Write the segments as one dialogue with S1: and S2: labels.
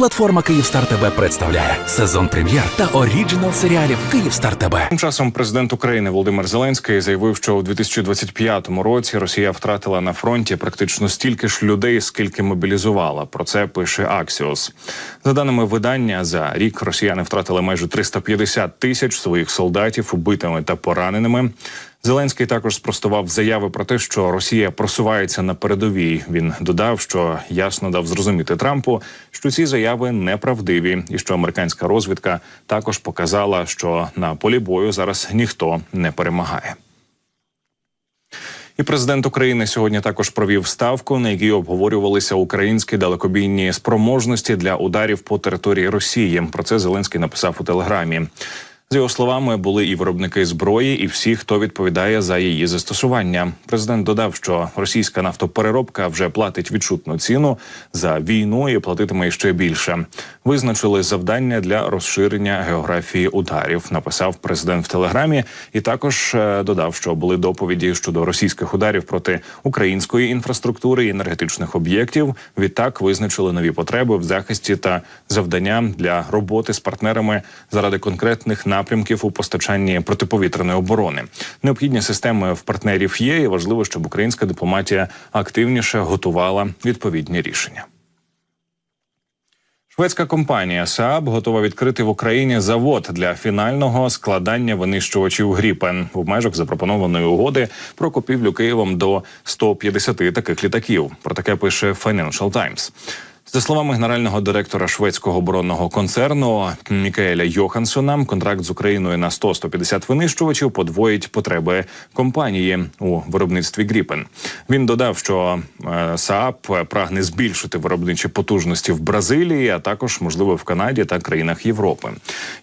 S1: Платформа Київстар ТБ представляє сезон прем'єр та оріджинал серіалів Київстар ТБ.
S2: Тим часом президент України Володимир Зеленський заявив, що у 2025 році Росія втратила на фронті практично стільки ж людей, скільки мобілізувала. Про це пише Аксіос. За даними видання, за рік росіяни втратили майже 350 тисяч своїх солдатів убитими та пораненими. Зеленський також спростував заяви про те, що Росія просувається на передовій. Він додав, що ясно дав зрозуміти Трампу, що ці заяви неправдиві, і що американська розвідка також показала, що на полі бою зараз ніхто не перемагає. І президент України сьогодні також провів ставку, на якій обговорювалися українські далекобійні спроможності для ударів по території Росії. Про це Зеленський написав у телеграмі. За його словами, були і виробники зброї, і всі, хто відповідає за її застосування. Президент додав, що російська нафтопереробка вже платить відчутну ціну за війну і платитиме ще більше. Визначили завдання для розширення географії ударів. Написав президент в телеграмі, і також е, додав, що були доповіді щодо російських ударів проти української інфраструктури і енергетичних об'єктів. Відтак визначили нові потреби в захисті та завдання для роботи з партнерами заради конкретних напрямків у постачанні протиповітряної оборони. Необхідні системи в партнерів є, і важливо, щоб українська дипломатія активніше готувала відповідні рішення. Шведська компанія Saab готова відкрити в Україні завод для фінального складання винищувачів Гріпен в межах запропонованої угоди про купівлю Києвом до 150 таких літаків. Про таке пише Financial Times. За словами генерального директора шведського оборонного концерну Мікаеля Йохансона, контракт з Україною на 100-150 винищувачів подвоїть потреби компанії у виробництві Гріпен. Він додав, що е, СААП прагне збільшити виробничі потужності в Бразилії, а також можливо в Канаді та країнах Європи.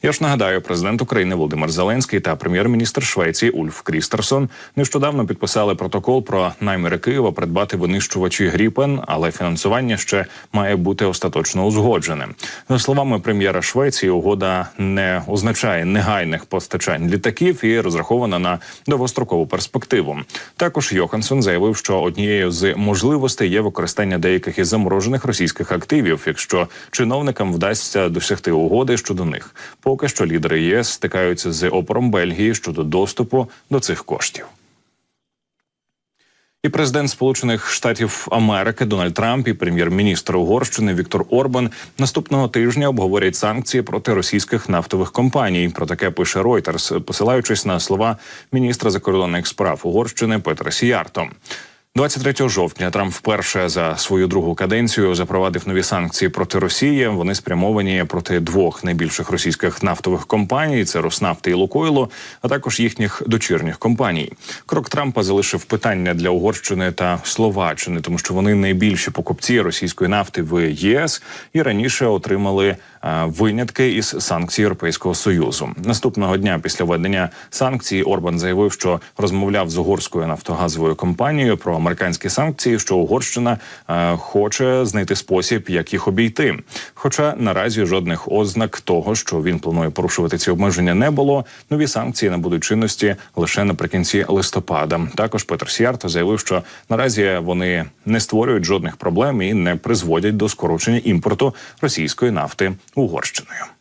S2: Я ж нагадаю, президент України Володимир Зеленський та прем'єр-міністр Швеції Ульф Крістерсон нещодавно підписали протокол про наміри Києва придбати винищувачі Гріпен, але фінансування ще має бути остаточно узгодженим. За словами прем'єра Швеції, угода не означає негайних постачань літаків і розрахована на довгострокову перспективу. Також Йоханссон заявив, що однією з можливостей є використання деяких із заморожених російських активів, якщо чиновникам вдасться досягти угоди щодо них. Поки що лідери ЄС стикаються з опором Бельгії щодо доступу до цих коштів. І президент Сполучених Штатів Америки Дональд Трамп і прем'єр-міністр Угорщини Віктор Орбан наступного тижня обговорять санкції проти російських нафтових компаній. Про таке пише Reuters, посилаючись на слова міністра закордонних справ Угорщини Петра Сіярто. 23 жовтня Трамп вперше за свою другу каденцію запровадив нові санкції проти Росії. Вони спрямовані проти двох найбільших російських нафтових компаній: це Роснафти і Лукойлу, а також їхніх дочірніх компаній. Крок Трампа залишив питання для Угорщини та Словаччини, тому що вони найбільші покупці російської нафти в ЄС і раніше отримали винятки із санкцій Європейського союзу. Наступного дня після введення санкцій Орбан заявив, що розмовляв з угорською нафтогазовою компанією про американські санкції, що Угорщина е, хоче знайти спосіб, як їх обійти. Хоча наразі жодних ознак того, що він планує порушувати ці обмеження, не було. Нові санкції набудуть чинності лише наприкінці листопада. Також Петр Сіарто заявив, що наразі вони не створюють жодних проблем і не призводять до скорочення імпорту російської нафти Угорщиною.